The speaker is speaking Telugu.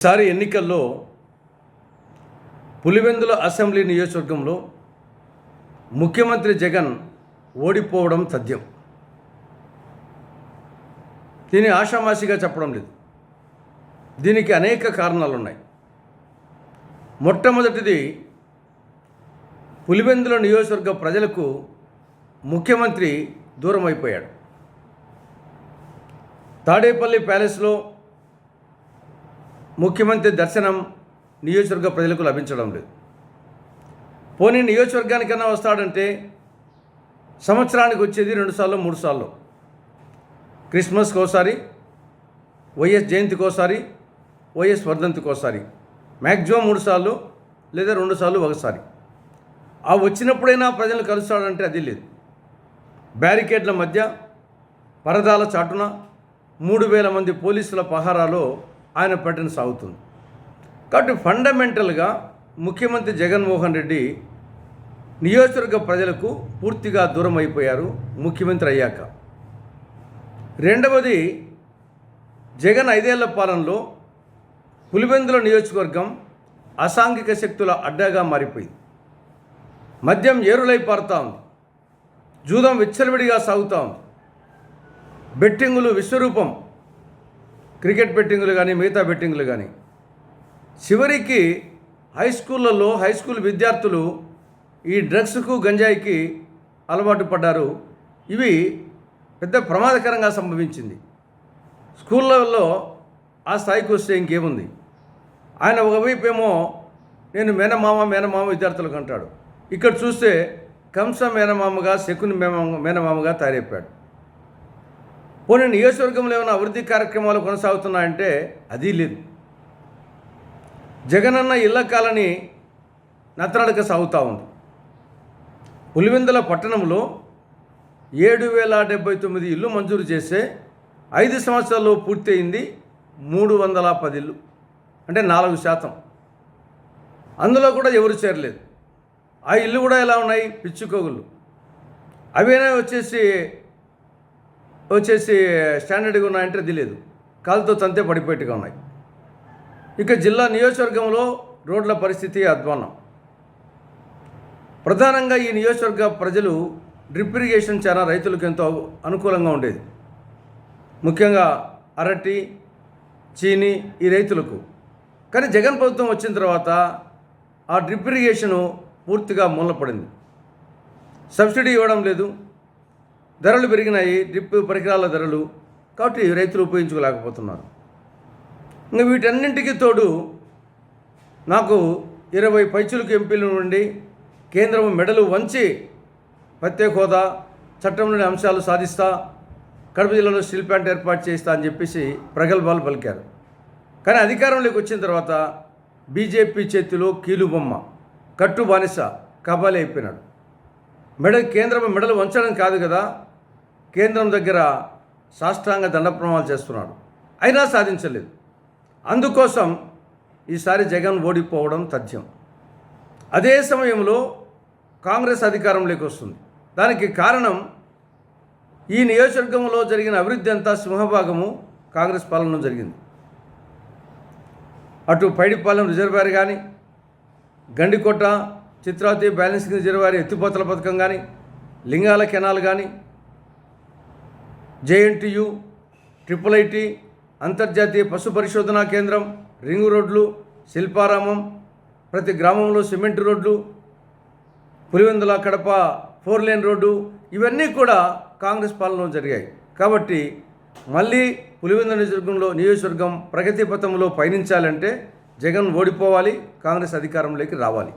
ఈసారి ఎన్నికల్లో పులివెందుల అసెంబ్లీ నియోజకవర్గంలో ముఖ్యమంత్రి జగన్ ఓడిపోవడం తథ్యం దీని ఆషామాషిగా చెప్పడం లేదు. దీనికి అనేక కారణాలు ఉన్నాయి మొట్టమొదటిది పులివెందుల నియోజకవర్గ ప్రజలకు ముఖ్యమంత్రి దూరం అయిపోయాడు తాడేపల్లి ప్యాలెస్లో ముఖ్యమంత్రి దర్శనం నియోజకవర్గ ప్రజలకు లభించడం లేదు. పోనీ నియోజకవర్గానికన్నా వస్తాడంటే సంవత్సరానికి వచ్చేది రెండు సార్లు మూడు సార్లు. క్రిస్మస్కి ఒకసారి వైఎస్ జయంతికి ఒకసారి వైఎస్ వర్ధంతికి ఒకసారి. మ్యాక్సిమం మూడు సార్లు లేదా రెండు సార్లు ఒకసారి. ఆ వచ్చినప్పుడైనా ప్రజలు కలుస్తాడంటే అది లేదు. బ్యారికేడ్ల మధ్య పరదాల చాటున మూడు వేల మంది పోలీసుల పహారాలో ఆయన పట్టణ సాగుతుంది. కాబట్టి ఫండమెంటల్గా ముఖ్యమంత్రి జగన్మోహన్ రెడ్డి నియోజకవర్గ ప్రజలకు పూర్తిగా దూరం అయిపోయారు ముఖ్యమంత్రి అయ్యాక. రెండవది జగన్ ఐదేళ్ళ పాలనలో పులివెందుల నియోజకవర్గం అసాంఘిక శక్తుల అడ్డాగా మారిపోయింది. మద్యం ఏరులై పారుతా ఉంది. జూదం విచ్చలవిడిగా సాగుతూ ఉంది. బెట్టింగులు విశ్వరూపం క్రికెట్ బెట్టింగ్లు కానీ మిగతా బెట్టింగ్లు కానీ చివరికి హై స్కూళ్ళల్లో హై స్కూల్ విద్యార్థులు ఈ డ్రగ్స్కు గంజాయికి అలవాటు పడ్డారు. ఇవి పెద్ద ప్రమాదకరంగా సంభవించింది. స్కూళ్ళల్లో ఆ స్థాయికి వస్తే ఇంకేముంది? ఆయన ఒకవైపు ఏమో నేను మేనమామ మేనమామ విద్యార్థులకు అంటాడు. ఇక్కడ చూస్తే కంస మేనమామగా శకుని మేనమామ మేనమామగా తయారైపోయాడు. పోనీ నియోజకవర్గంలో ఏమైనా అభివృద్ధి కార్యక్రమాలు కొనసాగుతున్నాయంటే అది లేదు. జగనన్న ఇళ్ళ కాలని నత్తనడక సాగుతూ ఉంది. పులివెందుల పట్టణంలో ఏడు వేల డెబ్బై తొమ్మిది ఇల్లు మంజూరు చేస్తే ఐదు సంవత్సరాల్లో పూర్తయింది మూడు వందల పది ఇల్లు అంటే నాలుగు శాతం. అందులో కూడా ఎవరు చేరలేదు. ఆ ఇల్లు కూడా ఎలా ఉన్నాయి? పిచ్చుకోగులు. అవేనా వచ్చేసి వచ్చేసి స్టాండర్డ్గా ఉన్నాయంటే తెలియదు. కాలుతో తంతే పడిపోయేట్టుగా ఉన్నాయి. ఇక జిల్లా నియోజకవర్గంలో రోడ్ల పరిస్థితి అధ్వానం ప్రధానంగా ఈ నియోజకవర్గ ప్రజలు డ్రిప్ ఇరిగేషన్ చాలా రైతులకు ఎంతో అనుకూలంగా ఉండేది. ముఖ్యంగా అరటి చీని ఈ రైతులకు. కానీ జగన్ ప్రభుత్వం వచ్చిన తర్వాత ఆ డ్రిప్ ఇరిగేషను పూర్తిగా మూలపడింది. సబ్సిడీ ఇవ్వడం లేదు. ధరలు పెరిగినాయి డ్రిప్ పరికరాల ధరలు. కాబట్టి రైతులు ఉపయోగించుకోలేకపోతున్నారు. ఇంకా వీటన్నింటికి తోడు నాకు ఇరవై పైచులకు ఎంపీల నుండి కేంద్రం మెడలు వంచి ప్రత్యేక హోదా చట్టంలోని అంశాలు సాధిస్తా కడప జిల్లాలో స్టీల్ ప్లాంట్ ఏర్పాటు చేస్తా అని చెప్పేసి ప్రగల్భాలు పలికారు. కానీ అధికారంలోకి వచ్చిన తర్వాత బీజేపీ చేతిలో కీలుబొమ్మ కట్టు బానిస కబాలి అయిపోయినాడు. మెడ కేంద్రం మెడలు వంచడం కాదు కదా కేంద్రం దగ్గర సాష్టాంగ దండప్రమాణాలు చేస్తున్నాడు. అయినా సాధించలేదు. అందుకోసం ఈసారి జగన్ ఓడిపోవడం తథ్యం. అదే సమయంలో కాంగ్రెస్ అధికారంలోకి వస్తుంది. దానికి కారణం ఈ నియోజకవర్గంలో జరిగిన అభివృద్ధి అంతా సింహభాగము కాంగ్రెస్ పాలనలో జరిగింది. అటు పైడిపాలెం రిజర్వాయర్ కానీ గండికోట చిత్రావతి బ్యాలెన్సింగ్ రిజర్వాయర్ ఎత్తిపోతల పథకం కానీ లింగాల కెనాల్ కానీ జేఎన్టీయు ట్రిపుల్ ఐటీ అంతర్జాతీయ పశు పరిశోధనా కేంద్రం రింగు రోడ్లు శిల్పారామం ప్రతి గ్రామంలో సిమెంట్ రోడ్లు Pulivendula Kadapa four lane road ఇవన్నీ కూడా కాంగ్రెస్ పాలనలో జరిగాయి. కాబట్టి మళ్ళీ పులివెందుల నియోజకవర్గంలో నియోజకవర్గం ప్రగతి పథంలో పయనించాలంటే జగన్ ఓడిపోవాలి కాంగ్రెస్ అధికారంలోకి రావాలి.